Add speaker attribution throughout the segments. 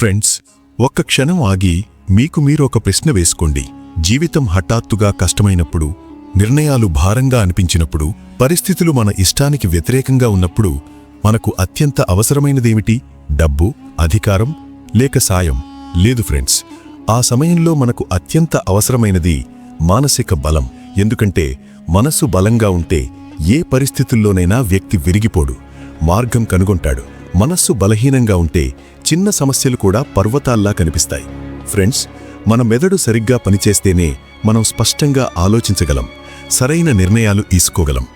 Speaker 1: Friends ఒక్క క్షణం ఆగి మీకు మీరు ఒక ప్రశ్న వేసుకోండి. జీవితం హఠాత్తుగా కష్టమైనప్పుడు నిర్ణయాలు భారంగా అనిపించినప్పుడు పరిస్థితులు మన ఇష్టానికి వ్యతిరేకంగా ఉన్నప్పుడు మనకు అత్యంత అవసరమైనదేమిటి? డబ్బు అధికారం లేక సాయం? లేదు ఫ్రెండ్స్ ఆ సమయంలో మనకు అత్యంత అవసరమైనది మానసిక బలం. ఎందుకంటే మనసు బలంగా ఉంటే ఏ పరిస్థితుల్లోనైనా వ్యక్తి విరిగిపోడు మార్గం కనుగొంటాడు. మనస్సు బలహీనంగా ఉంటే చిన్న సమస్యలు కూడా పర్వతాల్లా కనిపిస్తాయి. ఫ్రెండ్స్ మన మెదడు సరిగ్గా పనిచేస్తేనే మనం స్పష్టంగా ఆలోచించగలం సరైన నిర్ణయాలు తీసుకోగలం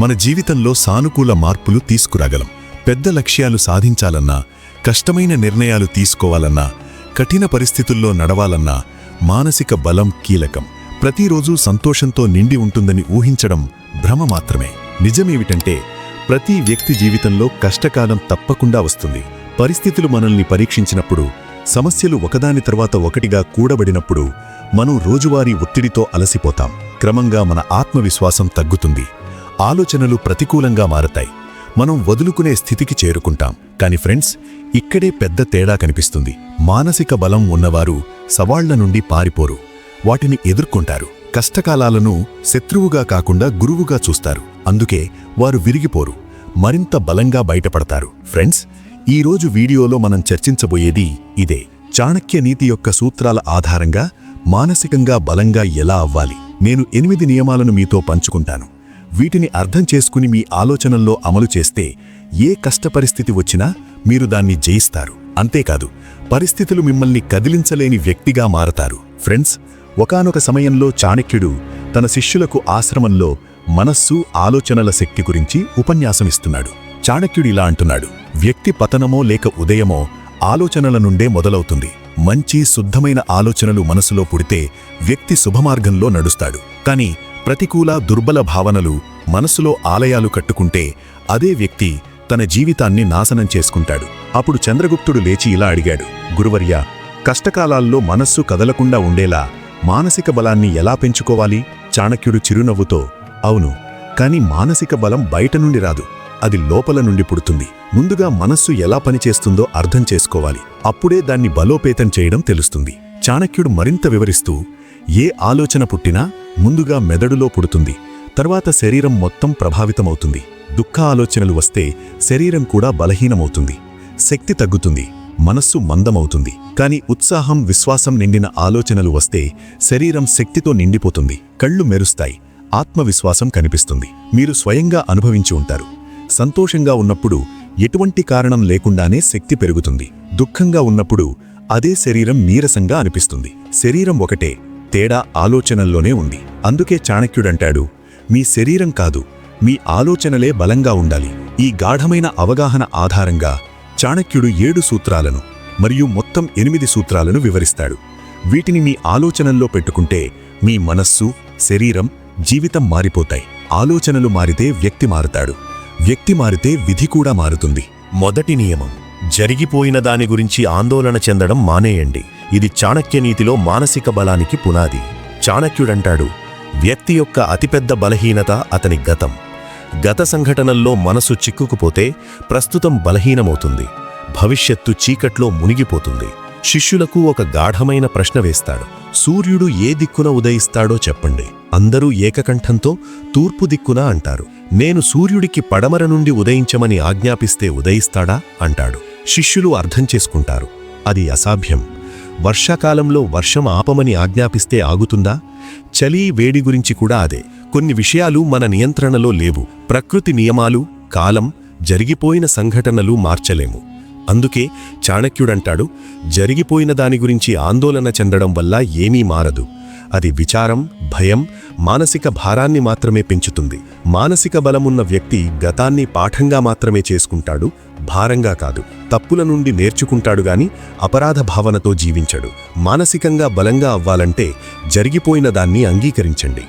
Speaker 1: మన జీవితంలో సానుకూల మార్పులు తీసుకురాగలం పెద్ద లక్ష్యాలు సాధించాలన్నా కష్టమైన నిర్ణయాలు తీసుకోవాలన్నా కఠిన పరిస్థితుల్లో నడవాలన్నా మానసిక బలం కీలకం. ప్రతిరోజూ సంతోషంతో నిండి ఉంటుందని ఊహించడం భ్రమ మాత్రమే. నిజమేమిటంటే ప్రతి వ్యక్తి జీవితంలో కష్టకాలం తప్పకుండా వస్తుంది. పరిస్థితులు మనల్ని పరీక్షించినప్పుడు సమస్యలు ఒకదాని తర్వాత ఒకటిగా కూడబడినప్పుడు మనం రోజువారీ ఒత్తిడితో అలసిపోతాం. క్రమంగా మన ఆత్మవిశ్వాసం తగ్గుతుంది. ఆలోచనలు ప్రతికూలంగా మారతాయి. మనం వదులుకునే స్థితికి చేరుకుంటాం. కాని ఫ్రెండ్స్ ఇక్కడే పెద్ద తేడా కనిపిస్తుంది. మానసిక బలం ఉన్నవారు సవాళ్ళ నుండి పారిపోరు. వాటిని ఎదుర్కొంటారు. కష్టకాలాలను శత్రువుగా కాకుండా గురువుగా చూస్తారు. అందుకే వారు విరిగిపోరు. మరింత బలంగా బయటపడతారు. ఫ్రెండ్స్ ఈరోజు వీడియోలో మనం చర్చించబోయేది ఇదే. చాణక్య నీతి యొక్క సూత్రాల ఆధారంగా మానసికంగా బలంగా ఎలా అవ్వాలి? నేను ఎనిమిది నియమాలను మీతో పంచుకుంటాను. వీటిని అర్థం చేసుకుని మీ ఆలోచనల్లో అమలు చేస్తే ఏ కష్ట పరిస్థితి వచ్చినా మీరు దాన్ని జయిస్తారు. అంతేకాదు పరిస్థితులు మిమ్మల్ని కదిలించలేని వ్యక్తిగా మారతారు. ఫ్రెండ్స్ ఒకానొక సమయంలో చాణక్యుడు తన శిష్యులకు ఆశ్రమంలో మనస్సు ఆలోచనల శక్తి గురించి ఉపన్యాసమిస్తున్నాడు చాణక్యుడు ఇలా అంటున్నాడు. వ్యక్తి పతనమో లేక ఉదయమో ఆలోచనల నుండే మొదలవుతుంది. మంచి శుద్ధమైన ఆలోచనలు మనసులో పుడితే వ్యక్తి శుభమార్గంలో నడుస్తాడు. కాని ప్రతికూల దుర్బల భావనలు మనసులో ఆలయాలు కట్టుకుంటే అదే వ్యక్తి తన జీవితాన్ని నాశనం చేసుకుంటాడు. అప్పుడు చంద్రగుప్తుడు లేచి ఇలా అడిగాడు గురువర్య కష్టకాలాల్లో మనస్సు కదలకుండా ఉండేలా మానసిక బలాన్ని ఎలా పెంచుకోవాలి? చాణక్యుడు చిరునవ్వుతో అవును కాని మానసిక బలం బయట నుండి రాదు. అది లోపల నుండి పుడుతుంది. ముందుగా మనస్సు ఎలా పనిచేస్తుందో అర్థం చేసుకోవాలి. అప్పుడే దాన్ని బలోపేతం చేయడం తెలుస్తుంది. చాణక్యుడు మరింత వివరిస్తూ ఏ ఆలోచన పుట్టినా ముందుగా మెదడులో పుడుతుంది. తర్వాత శరీరం మొత్తం ప్రభావితమవుతుంది. దుఃఖ ఆలోచనలు వస్తే శరీరం కూడా బలహీనమవుతుంది. శక్తి తగ్గుతుంది. మనస్సు మందమవుతుంది. కాని ఉత్సాహం విశ్వాసం నిండిన ఆలోచనలు వస్తే శరీరం శక్తితో నిండిపోతుంది. కళ్ళు మెరుస్తాయి. ఆత్మవిశ్వాసం కనిపిస్తుంది. మీరు స్వయంగా అనుభవించి ఉంటారు. సంతోషంగా ఉన్నప్పుడు ఎటువంటి కారణం లేకుండానే శక్తి పెరుగుతుంది. దుఃఖంగా ఉన్నప్పుడు అదే శరీరం నీరసంగా అనిపిస్తుంది. శరీరం ఒకటే తేడా ఆలోచనల్లోనే ఉంది. అందుకే చాణక్యుడంటాడు మీ శరీరం కాదు మీ ఆలోచనలే బలంగా ఉండాలి. ఈ గాఢమైన అవగాహన ఆధారంగా చాణక్యుడు ఏడు సూత్రాలను మరియు మొత్తం ఎనిమిది సూత్రాలను వివరిస్తాడు. వీటిని మీ ఆలోచనల్లో పెట్టుకుంటే మీ మనస్సు శరీరం జీవితం మారిపోతాయి. ఆలోచనలు మారితే వ్యక్తి మారుతాడు. వ్యక్తి మారితే విధి కూడా మారుతుంది.
Speaker 2: మొదటి నియమం జరిగిపోయిన దాని గురించి ఆందోళన చెందడం మానేయండి. ఇది చాణక్య నీతిలో మానసిక బలానికి పునాది. చాణక్యుడంటాడు వ్యక్తి యొక్క అతిపెద్ద బలహీనత అతని గతం. గత సంఘటనల్లో మనసు చిక్కుకుపోతే ప్రస్తుతం బలహీనమవుతుంది. భవిష్యత్తు చీకట్లో మునిగిపోతుంది. శిష్యులకు ఒక గాఢమైన ప్రశ్న వేస్తాడు. సూర్యుడు ఏ దిక్కున ఉదయిస్తాడో చెప్పండి. అందరూ ఏకకంఠంతో తూర్పు దిక్కున అంటారు. నేను సూర్యుడికి పడమర నుండి ఉదయించమని ఆజ్ఞాపిస్తే ఉదయిస్తాడా? అంటాడు. శిష్యులు అర్థం చేసుకుంటారు. అది అసాధ్యం. వర్షాకాలంలో వర్షం ఆపమని ఆజ్ఞాపిస్తే ఆగుతుందా? చలి వేడి గురించి కూడా అదే. కొన్ని విషయాలు మన నియంత్రణలో లేవు. ప్రకృతి నియమాలు కాలం జరిగిపోయిన సంఘటనలు మార్చలేము. అందుకే చాణక్యుడంటాడు జరిగిపోయిన దాని గురించి ఆందోళన చెందడం వల్ల ఏమీ మారదు. అది విచారం భయం మానసిక భారాన్ని మాత్రమే పెంచుతుంది. మానసిక బలమున్న వ్యక్తి గతాన్ని పాఠంగా మాత్రమే చేసుకుంటాడు భారంగా కాదు. తప్పుల నుండి నేర్చుకుంటాడు గాని అపరాధ భావనతో జీవించడు. మానసికంగా బలంగా అవ్వాలంటే జరిగిపోయిన దాన్ని అంగీకరించండి.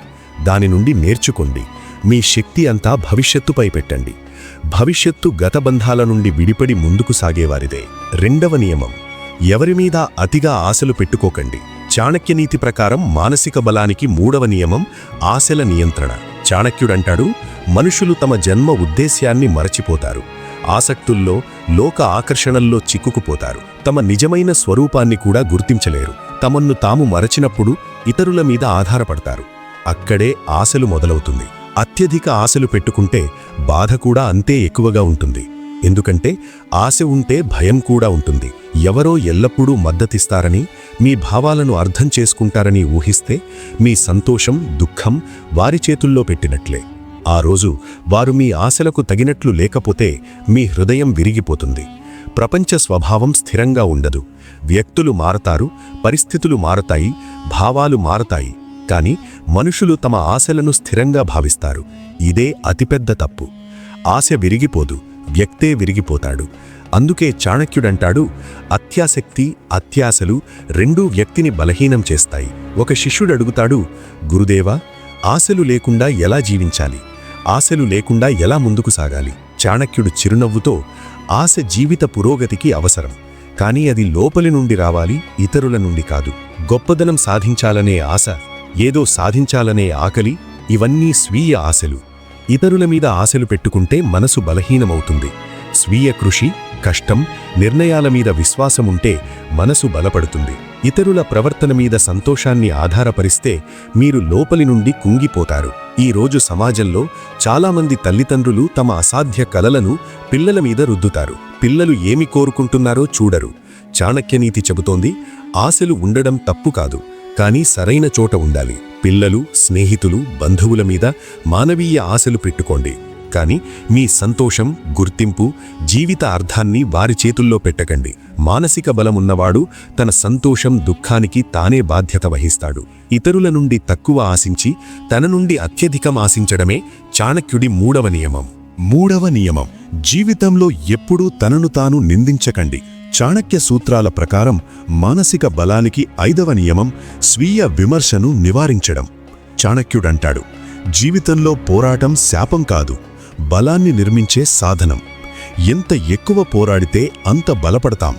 Speaker 2: దాని నుండి నేర్చుకోండి. మీ శక్తి అంతా భవిష్యత్తుపై పెట్టండి. భవిష్యత్తు గత బంధాల నుండి విడిపడి ముందుకు సాగేవారిదే. రెండవ నియమం ఎవరిమీద అతిగా ఆశలు పెట్టుకోకండి. చాణక్యనీతి ప్రకారం మానసిక బలానికి మూడవ నియమం ఆశల నియంత్రణ. చాణక్యుడంటాడు మనుషులు తమ జన్మ ఉద్దేశ్యాన్ని మరచిపోతారు. ఆసక్తుల్లో లోక ఆకర్షణల్లో చిక్కుకుపోతారు. తమ నిజమైన స్వరూపాన్ని కూడా గుర్తించలేరు. తమన్ను తాము మరచినప్పుడు ఇతరుల మీద ఆధారపడతారు. అక్కడే ఆశలు మొదలవుతుంది. అత్యధిక ఆశలు పెట్టుకుంటే బాధ కూడా అంతే ఎక్కువగా ఉంటుంది. ఎందుకంటే ఆశ ఉంటే భయం కూడా ఉంటుంది. ఎవరో ఎల్లప్పుడూ మద్దతిస్తారని మీ భావాలను అర్థం చేసుకుంటారని ఊహిస్తే మీ సంతోషం దుఃఖం వారి చేతుల్లో పెట్టినట్లే. ఆ రోజు వారు మీ ఆశలకు తగినట్లు లేకపోతే మీ హృదయం విరిగిపోతుంది. ప్రపంచ స్వభావం స్థిరంగా ఉండదు. వ్యక్తులు మారతారు పరిస్థితులు మారతాయి భావాలు మారతాయి. కాని మనుషులు తమ ఆశలను స్థిరంగా భావిస్తారు. ఇదే అతిపెద్ద తప్పు. ఆశ విరిగిపోదు వ్యక్తే విరిగిపోతాడు. అందుకే చాణక్యుడంటాడు అత్యాసక్తి అత్యాశలు రెండూ వ్యక్తిని బలహీనం చేస్తాయి. ఒక శిష్యుడు అడుగుతాడు గురుదేవా ఆశలు లేకుండా ఎలా జీవించాలి? ఆశలు లేకుండా ఎలా ముందుకు సాగాలి? చాణక్యుడు చిరునవ్వుతో ఆశ జీవిత పురోగతికి అవసరం. కానీ అది లోపలి నుండి రావాలి ఇతరుల నుండి కాదు. గొప్పదనం సాధించాలనే ఆశ ఏదో సాధించాలనే ఆకలి ఇవన్నీ స్వీయ ఆశలు. ఇతరుల మీద ఆశలు పెట్టుకుంటే మనసు బలహీనమవుతుంది. స్వీయ కృషి కష్టం నిర్ణయాల మీద విశ్వాసముంటే మనసు బలపడుతుంది. ఇతరుల ప్రవర్తన మీద సంతోషాన్ని ఆధారపరిస్తే మీరు లోపలి నుండి కుంగిపోతారు. ఈ రోజు సమాజంలో చాలామంది తల్లిదండ్రులు తమ అసాధ్య కలలను పిల్లల మీద రుద్దుతారు. పిల్లలు ఏమి కోరుకుంటున్నారో చూడరు. చాణక్యనీతి చెబుతోంది ఆశలు ఉండడం తప్పు కాదు. కానీ సరైన చోట ఉండాలి. పిల్లలు స్నేహితులు బంధువుల మీద మానవీయ ఆశలు పెట్టుకోండి. కానీ మీ సంతోషం గుర్తింపు జీవిత అర్థాన్ని వారి చేతుల్లో పెట్టకండి. మానసిక బలమున్నవాడు తన సంతోషం దుఃఖానికి తానే బాధ్యత వహిస్తాడు. ఇతరుల నుండి తక్కువ ఆశించి తన నుండి అత్యధికం ఆశించడమే చాణక్యుడి మూడవ నియమం.
Speaker 1: మూడవ నియమం. జీవితంలో ఎప్పుడూ తనను తాను నిందించకండి. చాణక్య సూత్రాల ప్రకారం మానసిక బలానికి ఐదవ నియమం స్వీయ విమర్శను నివారించడం. చాణక్యుడంటాడు జీవితంలో పోరాటం శాపం కాదు బలాన్ని నిర్మించే సాధనం. ఎంత ఎక్కువ పోరాడితే అంత బలపడతాం.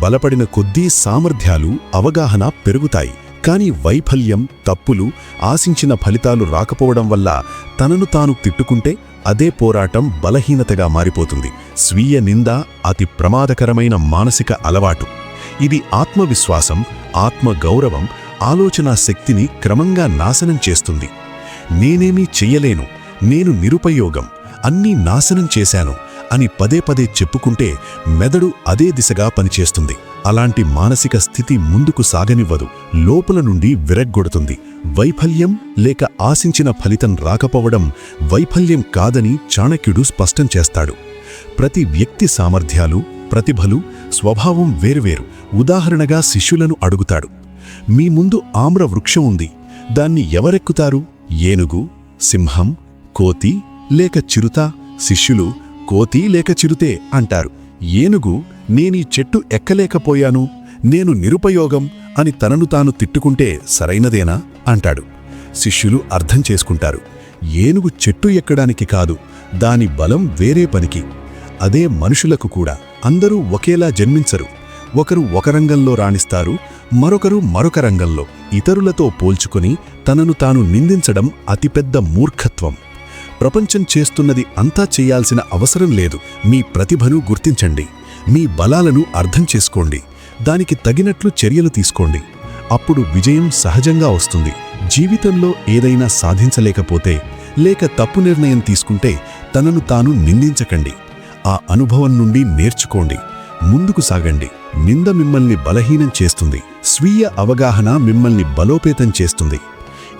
Speaker 1: బలపడిన కొద్దీ సామర్థ్యాలు అవగాహన పెరుగుతాయి. కాని వైఫల్యం తప్పులు ఆశించిన ఫలితాలు రాకపోవడం వల్ల తనను తాను తిట్టుకుంటే అదే పోరాటం బలహీనతగా మారిపోతుంది. స్వీయ నింద అతి ప్రమాదకరమైన మానసిక అలవాటు. ఇది ఆత్మవిశ్వాసం ఆత్మ గౌరవం ఆలోచనా శక్తిని క్రమంగా నాశనం చేస్తుంది. నేనేమీ చెయ్యలేను నేను నిరుపయోగం అన్నీ నాశనం చేశాను అని పదే పదే చెప్పుకుంటే మెదడు అదే దిశగా పనిచేస్తుంది. అలాంటి మానసిక స్థితి ముందుకు సాగనివ్వదు. లోపల నుండి విరగ్గొడుతుంది. వైఫల్యం లేక ఆశించిన ఫలితం రాకపోవడం వైఫల్యం కాదని చాణక్యుడు స్పష్టం చేస్తాడు. ప్రతి వ్యక్తి సామర్థ్యాలు ప్రతిభలు స్వభావం వేరువేరు. ఉదాహరణగా శిష్యులను అడుగుతాడు. మీ ముందు ఆమ్ర వృక్షం ఉంది. దాన్ని ఎవరెక్కుతారు? ఏనుగు సింహం కోతి లేక చిరుత? శిష్యులు కోతి లేక చిరుతే అంటారు. ఏనుగు నేనీ చెట్టు ఎక్కలేకపోయాను నేను నిరుపయోగం అని తనను తాను తిట్టుకుంటే సరైనదేనా? అంటాడు. శిష్యులు అర్థం చేసుకుంటారు. ఏనుగు చెట్టు ఎక్కడానికి కాదు దాని బలం వేరే పనికి. అదే మనుషులకు కూడా. అందరూ ఒకేలా జన్మించరు. ఒకరు ఒక రంగంలో రాణిస్తారు మరొకరు మరొక రంగంలో. ఇతరులతో పోల్చుకుని తనను తాను నిందించడం అతిపెద్ద మూర్ఖత్వం. ప్రపంచం చేస్తున్నది అంతా చేయాల్సిన అవసరం లేదు. మీ ప్రతిభను గుర్తించండి. మీ బలాలను అర్థం చేసుకోండి. దానికి తగినట్లు చర్యలు తీసుకోండి. అప్పుడు విజయం సహజంగా వస్తుంది. జీవితంలో ఏదైనా సాధించలేకపోతే లేక తప్పు నిర్ణయం తీసుకుంటే తనను తాను నిందించకండి. ఆ అనుభవం నుండి నేర్చుకోండి. ముందుకు సాగండి. నింద మిమ్మల్ని బలహీనం చేస్తుంది. స్వీయ అవగాహన మిమ్మల్ని బలోపేతం చేస్తుంది.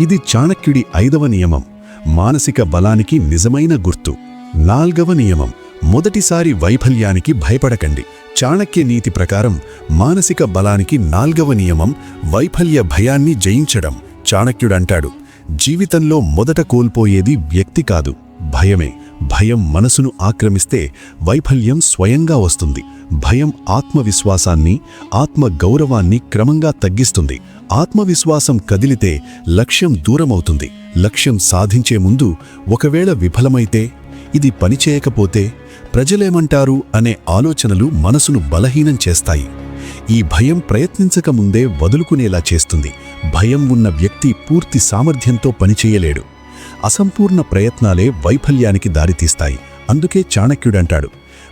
Speaker 1: ఇది చాణక్యుడి ఐదవ నియమం. మానసిక బలానికి నిజమైన గుర్తు. నాల్గవ నియమం. మొదటిసారి వైఫల్యానికి భయపడకండి. చాణక్య నీతి ప్రకారం మానసిక బలానికి నాల్గవ నియమం వైఫల్య భయాన్ని జయించడం. చాణక్యుడంటాడు జీవితంలో మొదట కోల్పోయేది వ్యక్తి కాదు. భయమే భయం మనసును ఆక్రమిస్తే వైఫల్యం స్వయంగా వస్తుంది. భయం ఆత్మవిశ్వాసాన్ని ఆత్మ గౌరవాన్ని క్రమంగా తగ్గిస్తుంది. ఆత్మవిశ్వాసం కదిలితే లక్ష్యం దూరమవుతుంది. లక్ష్యం సాధించే ముందు ఒకవేళ విఫలమైతే ఇది పనిచేయకపోతే ప్రజలేమంటారు అనే ఆలోచనలు మనసును బలహీనం చేస్తాయి. ఈ భయం ప్రయత్నించక ముందే వదులుకునేలా చేస్తుంది. భయం ఉన్న వ్యక్తి పూర్తి సామర్థ్యంతో పనిచేయలేడు అసంపూర్ణ ప్రయత్నాలే వైఫల్యానికి దారితీస్తాయి. అందుకే చాణక్యుడంటాడు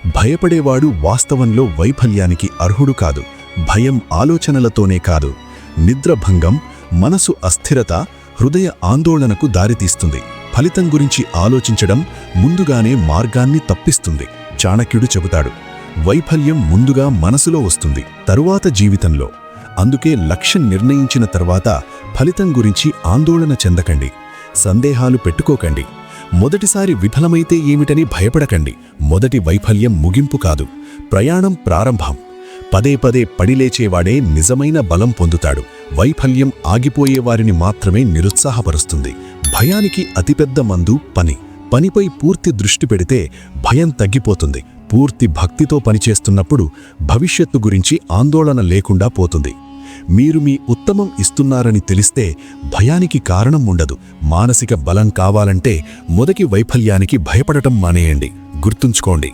Speaker 3: భయపడేవాడు వాస్తవంలో వైఫల్యానికి అర్హుడు కాదు. భయం ఆలోచనలతోనే కాదు. నిద్రభంగం మనసు అస్థిరత హృదయ ఆందోళనకు దారితీస్తుంది. ఫలితం గురించి ఆలోచించడం ముందుగానే మార్గాన్ని తప్పిస్తుంది. చాణక్యుడు చెబుతాడు వైఫల్యం ముందుగా మనసులో వస్తుంది తరువాత జీవితంలో. అందుకే లక్ష్యం నిర్ణయించిన తర్వాత ఫలితం గురించి ఆందోళన చెందకండి సందేహాలు పెట్టుకోకండి. మొదటిసారి విఫలమైతే ఏమిటని భయపడకండి. మొదటి వైఫల్యం ముగింపు కాదు ప్రయాణం ప్రారంభం. పదే పదే పడిలేచేవాడే నిజమైన బలం పొందుతాడు. వైఫల్యం ఆగిపోయేవారిని మాత్రమే నిరుత్సాహపరుస్తుంది. భయానికి అతిపెద్ద మందు పని. పనిపై పూర్తి దృష్టి పెడితే భయం తగ్గిపోతుంది. పూర్తి భక్తితో పనిచేస్తున్నప్పుడు భవిష్యత్తు గురించి ఆందోళన లేకుండా పోతుంది. మీరు మీ ఉత్తమం ఇస్తున్నారని తెలిస్తే భయానికి కారణం ఉండదు. మానసిక బలం కావాలంటే మొదటి వైఫల్యానికి భయపడటం మానేయండి. గుర్తుంచుకోండి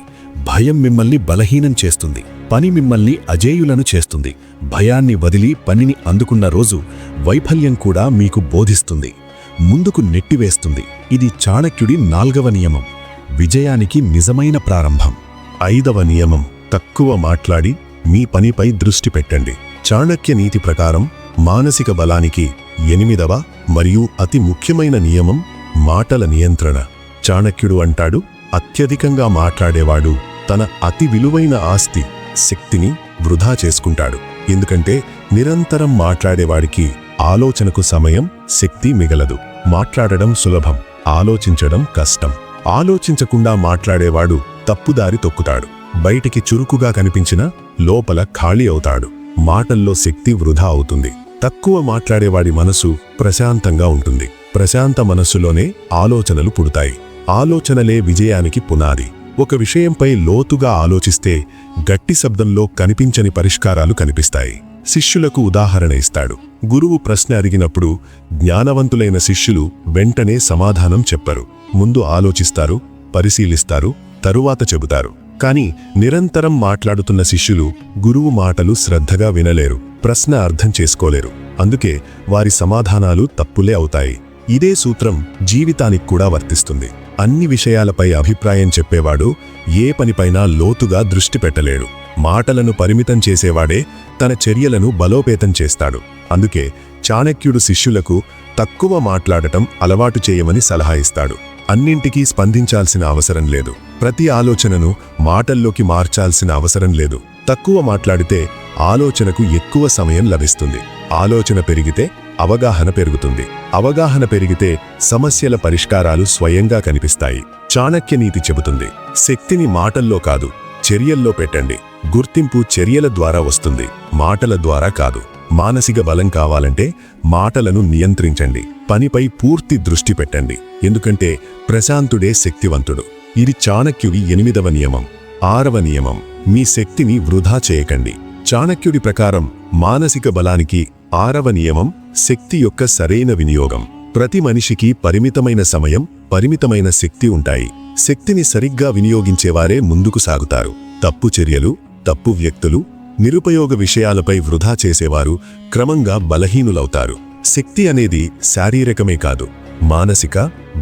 Speaker 3: భయం మిమ్మల్ని బలహీనం చేస్తుంది. పని మిమ్మల్ని అజేయులను చేస్తుంది. భయాన్ని వదిలి పనిని అందుకున్న రోజు వైఫల్యం కూడా మీకు బోధిస్తుంది. ముందుకు నెట్టివేస్తుంది. ఇది చాణక్యుడి నాల్గవ నియమం. విజయానికి నిజమైన ప్రారంభం.
Speaker 2: ఐదవ నియమం. తక్కువ మాట్లాడి మీ పనిపై దృష్టి పెట్టండి. చాణక్య నీతి ప్రకారం మానసిక బలానికి ఎనిమిదవ మరియు అతి ముఖ్యమైన నియమం మాటల నియంత్రణ. చాణక్యుడు అంటాడు అత్యధికంగా మాట్లాడేవాడు తన అతి విలువైన ఆస్తి శక్తిని వృధా చేసుకుంటాడు. ఎందుకంటే నిరంతరం మాట్లాడేవాడికి ఆలోచనకు సమయం శక్తి మిగలదు. మాట్లాడడం సులభం ఆలోచించడం కష్టం. ఆలోచించకుండా మాట్లాడేవాడు తప్పుదారి తొక్కుతాడు. బయటికి చురుకుగా కనిపించిన లోపల ఖాళీ అవుతాడు. మాటల్లో శక్తి వృధా అవుతుంది. తక్కువ మాట్లాడేవాడి మనసు ప్రశాంతంగా ఉంటుంది. ప్రశాంత మనస్సులోనే ఆలోచనలు పుడతాయి. ఆలోచనలే విజయానికి పునాది. ఒక విషయంపై లోతుగా ఆలోచిస్తే గట్టి శబ్దంలో కనిపించని పరిష్కారాలు కనిపిస్తాయి. శిష్యులకు ఉదాహరణ ఇస్తాడు. గురువు ప్రశ్న అడిగినప్పుడు జ్ఞానవంతులైన శిష్యులు వెంటనే సమాధానం చెప్పరు. ముందు ఆలోచిస్తారు పరిశీలిస్తారు తరువాత చెబుతారు. కాని నిరంతరం మాట్లాడుతున్న శిష్యులు గురువు మాటలు శ్రద్ధగా వినలేరు ప్రశ్న అర్థం చేసుకోలేరు. అందుకే వారి సమాధానాలు తప్పులే అవుతాయి. ఇదే సూత్రం జీవితానికి కూడా వర్తిస్తుంది. అన్ని విషయాలపై అభిప్రాయం చెప్పేవాడు ఏ పనిపైనా లోతుగా దృష్టి పెట్టలేడు. మాటలను పరిమితం చేసేవాడే తన చర్యలను బలోపేతం చేస్తాడు. అందుకే చాణక్యుడు శిష్యులకు తక్కువ మాట్లాడటం అలవాటు చేయమని సలహా ఇస్తాడు. అన్నింటికీ స్పందించాల్సిన అవసరం లేదు. ప్రతి ఆలోచనను మాటల్లోకి మార్చాల్సిన అవసరం లేదు. తక్కువ మాట్లాడితే ఆలోచనకు ఎక్కువ సమయం లభిస్తుంది. ఆలోచన పెరిగితే అవగాహన పెరుగుతుంది. అవగాహన పెరిగితే సమస్యల పరిష్కారాలు స్వయంగా కనిపిస్తాయి. చాణక్య నీతి చెబుతుంది. శక్తిని మాటల్లో కాదు చర్యల్లో పెట్టండి. గుర్తింపు చర్యల ద్వారా వస్తుంది. మాటల ద్వారా కాదు. మానసిక బలం కావాలంటే మాటలను నియంత్రించండి. పనిపై పూర్తి దృష్టి పెట్టండి. ఎందుకంటే ప్రశాంతుడే శక్తివంతుడు. ఇది చాణక్యుడి ఎనిమిదవ నియమం. ఆరవ నియమం. మీ శక్తిని వృధా చేయకండి. చాణక్యుడి ప్రకారం మానసిక బలానికి ఆరవ నియమం శక్తి యొక్క సరైన వినియోగం. ప్రతి మనిషికి పరిమితమైన సమయం పరిమితమైన శక్తి ఉంటాయి. శక్తిని సరిగ్గా వినియోగించేవారే ముందుకు సాగుతారు. తప్పు చర్యలు తప్పు వ్యక్తులు నిరుపయోగ విషయాలపై వృధా చేసేవారు క్రమంగా బలహీనులవుతారు. శక్తి అనేది శారీరకమే కాదు మానసిక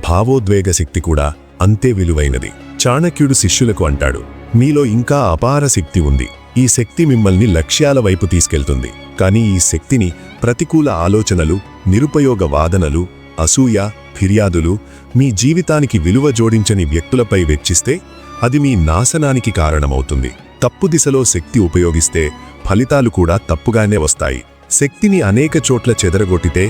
Speaker 2: భావోద్వేగ శక్తి కూడా అంతే విలువైనది. చాణక్యుడు శిష్యులకు అంటాడు మీలో ఇంకా అపార శక్తి ఉంది. ఈ శక్తి మిమ్మల్ని లక్ష్యాల వైపు తీసుకెళ్తుంది. కానీ ఈ శక్తిని ప్రతికూల ఆలోచనలు నిరుపయోగ వాదనలు అసూయ ఫిర్యాదులు మీ జీవితానికి విలువ జోడించని వ్యక్తులపై వెచ్చిస్తే అది మీ నాశనానికి కారణమవుతుంది. తప్పు దిశలో శక్తి ఉపయోగిస్తే ఫలితాలు కూడా తప్పుగానే వస్తాయి. శక్తిని అనేక చోట్ల చెదరగొట్టితే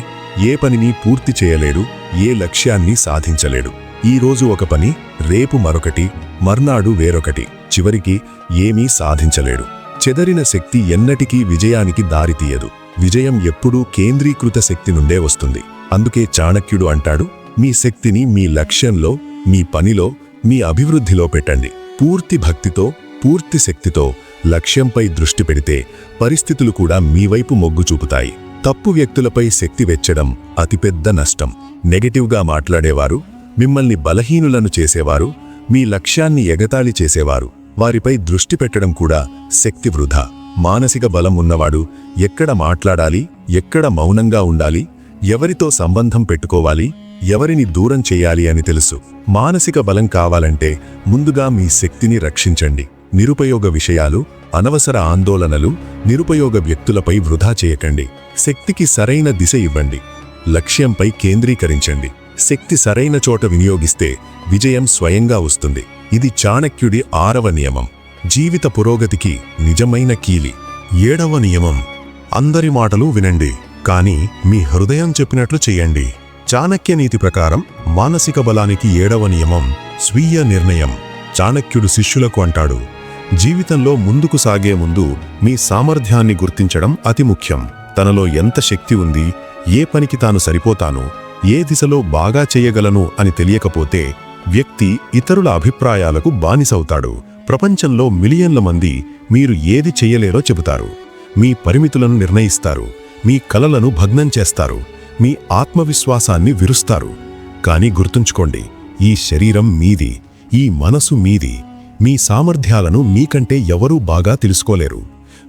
Speaker 2: ఏ పనిని పూర్తి చేయలేడు ఏ లక్ష్యాన్ని సాధించలేడు. ఈ రోజు ఒక పని రేపు మరొకటి మర్నాడు వేరొకటి చివరికి ఏమీ సాధించలేడు. చెదరిన శక్తి ఎన్నటికీ విజయానికి దారితీయదు. విజయం ఎప్పుడూ కేంద్రీకృత శక్తి నుండే వస్తుంది. అందుకే చాణక్యుడు అంటాడు మీ శక్తిని మీ లక్ష్యంలో మీ పనిలో మీ అభివృద్ధిలో పెట్టండి. పూర్తి భక్తితో పూర్తి శక్తితో లక్ష్యంపై దృష్టి పెడితే పరిస్థితులు కూడా మీ వైపు మొగ్గు చూపుతాయి. తప్పు వ్యక్తులపై శక్తి వెచ్చడం అతిపెద్ద నష్టం. నెగటివ్గా మాట్లాడేవారు మిమ్మల్ని బలహీనులను చేసేవారు మీ లక్ష్యాన్ని ఎగతాళి చేసేవారు. వారిపై దృష్టి పెట్టడం కూడా శక్తి వృధా. మానసిక బలం ఉన్నవాడు ఎక్కడ మాట్లాడాలి ఎక్కడ మౌనంగా ఉండాలి ఎవరితో సంబంధం పెట్టుకోవాలి ఎవరిని దూరం చేయాలి అని తెలుసు. మానసిక బలం కావాలంటే ముందుగా మీ శక్తిని రక్షించండి.
Speaker 3: నిరుపయోగ విషయాలు అనవసర ఆందోళనలు నిరుపయోగ వ్యక్తులపై వృధా చేయకండి. శక్తికి సరైన దిశ ఇవ్వండి. లక్ష్యంపై కేంద్రీకరించండి. శక్తి సరైన చోట వినియోగిస్తే విజయం స్వయంగా వస్తుంది. ఇది చాణక్యుడి ఆరవ నియమం. జీవిత పురోగతికి నిజమైన కీలి. ఏడవ నియమం. అందరి మాటలు వినండి. కానీ మీ హృదయం చెప్పినట్లు చేయండి. చాణక్య నీతి ప్రకారం మానసిక బలానికి ఏడవ నియమం స్వీయ నిర్ణయం. చాణక్యుడు శిష్యులకు అంటాడు జీవితంలో ముందుకు సాగే ముందు మీ సామర్థ్యాన్ని గుర్తించడం అతి ముఖ్యం. తనలో ఎంత శక్తి ఉంది ఏ పనికి తాను సరిపోతాను ఏ దిశలో బాగా చేయగలను అని తెలియకపోతే వ్యక్తి ఇతరుల అభిప్రాయాలకు బానిసవుతాడు. ప్రపంచంలో మిలియన్ల మంది మీరు ఏది చెయ్యలేరో చెబుతారు. మీ పరిమితులను నిర్ణయిస్తారు. మీ కలలను భగ్నం చేస్తారు. మీ ఆత్మవిశ్వాసాన్ని విరుస్తారు. కానీ గుర్తుంచుకోండి ఈ శరీరం మీది ఈ మనసు మీది. మీ సామర్థ్యాలను మీకంటే ఎవరూ బాగా తెలుసుకోలేరు.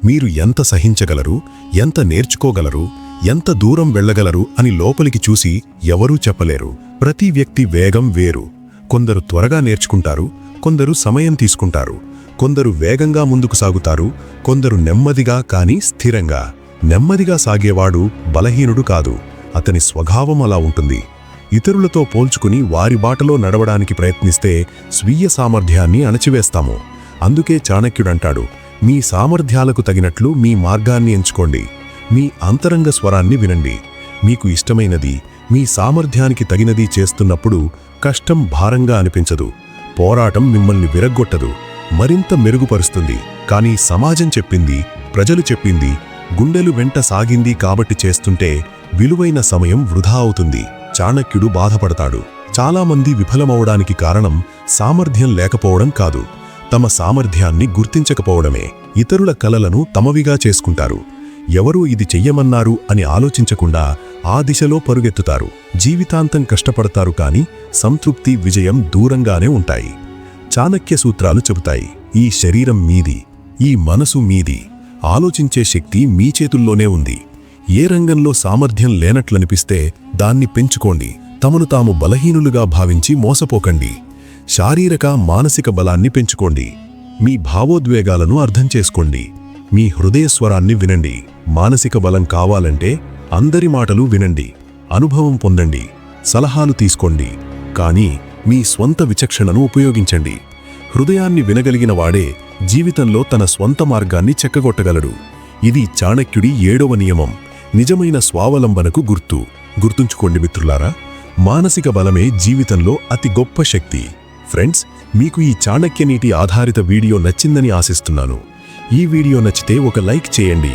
Speaker 3: మీరు ఎంత సహించగలరు ఎంత నేర్చుకోగలరు ఎంత దూరం వెళ్ళగలరు అని లోపలికి చూసి ఎవరూ చెప్పలేరు. ప్రతి వ్యక్తి వేగం వేరు. కొందరు త్వరగా నేర్చుకుంటారు కొందరు సమయం తీసుకుంటారు. కొందరు వేగంగా ముందుకు సాగుతారు కొందరు నెమ్మదిగా కానీ స్థిరంగా. నెమ్మదిగా సాగేవాడు బలహీనుడు కాదు. అతని స్వభావం అలా ఉంటుంది. ఇతరులతో పోల్చుకుని వారి బాటలో నడవడానికి ప్రయత్నిస్తే స్వీయ సామర్థ్యాన్ని అణచివేస్తాము. అందుకే చాణక్యుడంటాడు మీ సామర్థ్యాలకు తగినట్లు మీ మార్గాన్ని ఎంచుకోండి. మీ అంతరంగ స్వరాన్ని వినండి. మీకు ఇష్టమైనది మీ సామర్థ్యానికి తగినది చేస్తున్నప్పుడు కష్టం భారంగా అనిపించదు. పోరాటం మిమ్మల్ని విరగ్గొట్టదు. మరింత మెరుగుపరుస్తుంది. కానీ సమాజం చెప్పింది ప్రజలు చెప్పింది గుండెలు వెంట సాగింది కాబట్టి చేస్తుంటే విలువైన సమయం వృధా అవుతుంది. చాణక్యుడు బాధపడతాడు. చాలామంది విఫలమవడానికి కారణం సామర్థ్యం లేకపోవడం కాదు. తమ సామర్థ్యాన్ని గుర్తించకపోవడమే. ఇతరుల కలలను తమవిగా చేసుకుంటారు. ఎవరూ ఇది చెయ్యమన్నారు అని ఆలోచించకుండా ఆ దిశలో పరుగెత్తుతారు. జీవితాంతం కష్టపడతారు కాని సంతృప్తి విజయం దూరంగానే ఉంటాయి. చాణక్య సూత్రాలు చెబుతాయి. ఈ శరీరం మీది. ఈ మనసు మీది. ఆలోచించే శక్తి మీ చేతుల్లోనే ఉంది. ఏ రంగంలో సామర్థ్యం లేనట్లనిపిస్తే దాన్ని పెంచుకోండి. తమను తాము బలహీనులుగా భావించి మోసపోకండి. శారీరక మానసిక బలాన్ని పెంచుకోండి. మీ భావోద్వేగాలను అర్థం చేసుకోండి. మీ హృదయ స్వరాన్ని వినండి. మానసిక బలం కావాలంటే అందరి మాటలు వినండి. అనుభవం పొందండి. సలహాలు తీసుకోండి. కానీ మీ స్వంత విచక్షణను ఉపయోగించండి. హృదయాన్ని వినగలిగిన వాడే జీవితంలో తన స్వంత మార్గాన్ని చెక్కగొట్టగలడు. ఇది చాణక్యుడి ఏడవ నియమం. నిజమైన స్వావలంబనకు గుర్తు. గుర్తుంచుకోండి మిత్రులారా మానసిక బలమే జీవితంలో అతి గొప్ప శక్తి. ఫ్రెండ్స్ మీకు ఈ చాణక్య నీటి ఆధారిత వీడియో నచ్చిందని ఆశిస్తున్నాను. ఈ వీడియో నచ్చితే ఒక లైక్ చేయండి.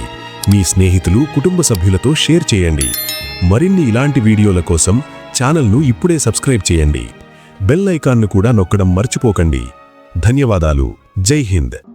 Speaker 3: మీ స్నేహితులు కుటుంబ సభ్యులతో షేర్ చేయండి. మరిన్ని ఇలాంటి వీడియోల కోసం ఛానల్ను ఇప్పుడే సబ్స్క్రైబ్ చేయండి. బెల్ ఐకాన్ను కూడా నొక్కడం మర్చిపోకండి. ధన్యవాదాలు. జై హింద్.